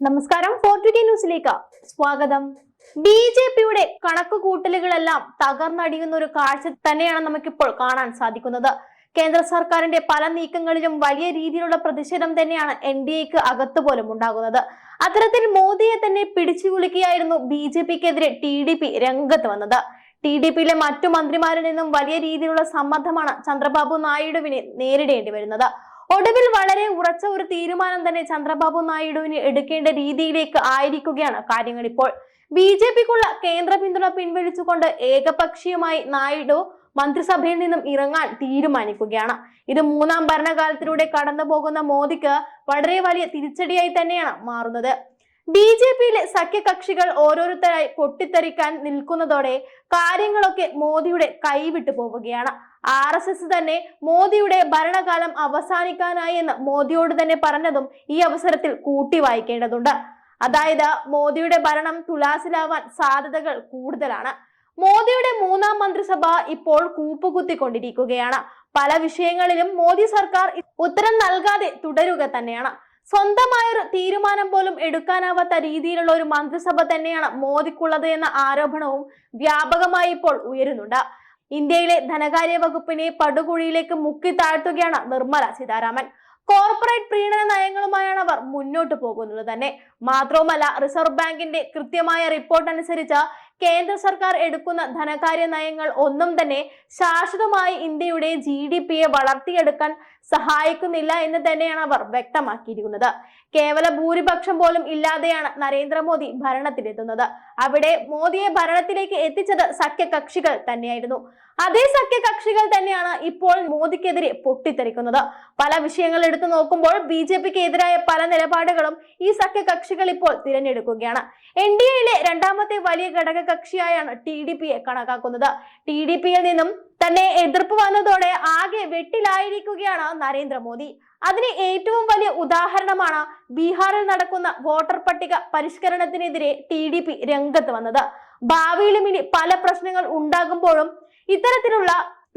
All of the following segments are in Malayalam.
നമസ്കാരം. ഫോർട്ടുഗേ ന്യൂസിലേക്ക് സ്വാഗതം. ബി ജെ പിയുടെ കണക്കുകൂട്ടലുകളെല്ലാം തകർന്നടിയുന്ന ഒരു കാഴ്ച തന്നെയാണ് നമുക്കിപ്പോൾ കാണാൻ സാധിക്കുന്നത്. കേന്ദ്ര സർക്കാരിന്റെ പല നീക്കങ്ങളിലും വലിയ രീതിയിലുള്ള പ്രതിഷേധം തന്നെയാണ് എൻ ഡി എക്ക് അകത്ത് പോലും ഉണ്ടാകുന്നത്. അത്തരത്തിൽ മോദിയെ തന്നെ പിടിച്ചു കുലുക്കിയായിരുന്നു ബി ജെ പിക്കെതിരെ ടി ഡി പി രംഗത്ത് വന്നത്. ടി ഡി പിയിലെ മറ്റു മന്ത്രിമാരിൽ നിന്നും വലിയ രീതിയിലുള്ള സമ്മർദ്ദമാണ് ചന്ദ്രബാബു നായിഡുവിനെ നേരിടേണ്ടി വരുന്നത്. ഒടുവിൽ വളരെ ഉറച്ച ഒരു തീരുമാനം തന്നെ ചന്ദ്രബാബു നായിഡുവിന് എടുക്കേണ്ട രീതിയിലേക്ക് ആയിരിക്കുകയാണ് കാര്യങ്ങൾ ഇപ്പോൾ. ബി ജെ പിക്കുള്ള കേന്ദ്ര പിന്തുണ പിൻവലിച്ചുകൊണ്ട് ഏകപക്ഷീയമായി നായിഡു മന്ത്രിസഭയിൽ നിന്നും ഇറങ്ങാൻ തീരുമാനിക്കുകയാണ്. ഇത് മൂന്നാം ഭരണകാലത്തിലൂടെ കടന്നു പോകുന്ന മോദിക്ക് വളരെ വലിയ തിരിച്ചടിയായി തന്നെയാണ് മാറുന്നത്. ബി ജെ പിയിലെ സഖ്യകക്ഷികൾ ഓരോരുത്തരായി പൊട്ടിത്തെറിക്കാൻ നിൽക്കുന്നതോടെ കാര്യങ്ങളൊക്കെ മോദിയുടെ കൈവിട്ടു പോവുകയാണ്. ആർ എസ് എസ് തന്നെ മോദിയുടെ ഭരണകാലം അവസാനിക്കാനായി എന്ന് മോദിയോട് തന്നെ പറഞ്ഞതും ഈ അവസരത്തിൽ കൂട്ടി വായിക്കേണ്ടതുണ്ട്. അതായത് മോദിയുടെ ഭരണം തുലാസിലാവാൻ സാധ്യതകൾ കൂടുതലാണ്. മോദിയുടെ മൂന്നാം മന്ത്രിസഭ ഇപ്പോൾ കൂപ്പുകുത്തിക്കൊണ്ടിരിക്കുകയാണ്. പല വിഷയങ്ങളിലും മോദി സർക്കാർ ഉത്തരം നൽകാതെ തുടരുക തന്നെയാണ്. സ്വന്തമായൊരു തീരുമാനം പോലും എടുക്കാനാവാത്ത രീതിയിലുള്ള ഒരു മന്ത്രിസഭ തന്നെയാണ് മോദിക്കുള്ളത് എന്ന ആരോപണവും വ്യാപകമായി ഇപ്പോൾ ഉയരുന്നുണ്ട്. ഇന്ത്യയിലെ ധനകാര്യ വകുപ്പിനെ പടുകുഴിയിലേക്ക് മുക്കി താഴ്ത്തുകയാണ് നിർമ്മല സീതാരാമൻ. കോർപ്പറേറ്റ് പ്രീണന നയങ്ങളുമായാണ് അവർ മുന്നോട്ട് പോകുന്നത് തന്നെ. മാത്രവുമല്ല റിസർവ് ബാങ്കിന്റെ കൃത്യമായ റിപ്പോർട്ട് അനുസരിച്ച് കേന്ദ്ര സർക്കാർ എടുക്കുന്ന ധനകാര്യ നയങ്ങൾ ഒന്നും തന്നെ ശാശ്വതമായി ഇന്ത്യയുടെ ജി ഡി പിയെ വളർത്തിയെടുക്കാൻ സഹായിക്കുന്നില്ല എന്ന് തന്നെയാണ് അവർ വ്യക്തമാക്കിയിരിക്കുന്നത്. കേവല ഭൂരിപക്ഷം പോലും ഇല്ലാതെയാണ് നരേന്ദ്രമോദി ഭരണത്തിലെത്തുന്നത്. അവിടെ മോദിയെ ഭരണത്തിലേക്ക് എത്തിച്ചത് സഖ്യകക്ഷികൾ തന്നെയായിരുന്നു. അതേ സഖ്യകക്ഷികൾ തന്നെയാണ് ഇപ്പോൾ മോദിക്കെതിരെ പൊട്ടിത്തെറിക്കുന്നത്. പല വിഷയങ്ങൾ എടുത്തു നോക്കുമ്പോൾ ബി ജെ പിക്ക് എതിരായ പല നിലപാടുകളും ഈ സഖ്യകക്ഷികൾ ഇപ്പോൾ തിരഞ്ഞെടുക്കുകയാണ്. എൻ ഡി എയിലെ രണ്ടാമത്തെ വലിയ ഘടകകക്ഷിയായാണ് ടി ഡി പിയെ കണക്കാക്കുന്നത്. ടി ഡി പിയിൽ നിന്നും തന്നെ എതിർപ്പ് വന്നതോടെ ആകെ വെട്ടിലായിരിക്കുകയാണ് നരേന്ദ്രമോദി. അതിന് ഏറ്റവും വലിയ ഉദാഹരണമാണ് ബീഹാറിൽ നടക്കുന്ന വോട്ടർ പട്ടിക പരിഷ്കരണത്തിനെതിരെ ടി ഡി പി രംഗത്ത് വന്നത്. ഭാവിയിലും ഇനി പല പ്രശ്നങ്ങൾ ഉണ്ടാകുമ്പോഴും ഇത്തരത്തിലുള്ള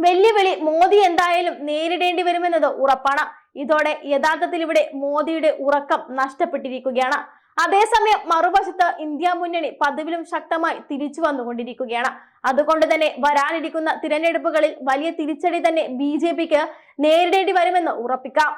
വെല്ലുവിളി മോദി എന്തായാലും നേരിടേണ്ടി വരുമെന്നത് ഉറപ്പാണ്. ഇതോടെ യഥാർത്ഥത്തിൽ ഇവിടെ മോദിയുടെ ഉറക്കം നഷ്ടപ്പെട്ടിരിക്കുകയാണ്. അതേസമയം മറുവശത്ത് ഇന്ത്യ മുന്നണി പദവിലും ശക്തമായി തിരിച്ചു വന്നുകൊണ്ടിരിക്കുകയാണ്. അതുകൊണ്ട് തന്നെ വരാനിരിക്കുന്ന തിരഞ്ഞെടുപ്പുകളിൽ വലിയ തിരിച്ചടി തന്നെ ബി നേരിടേണ്ടി വരുമെന്ന് ഉറപ്പിക്കാം.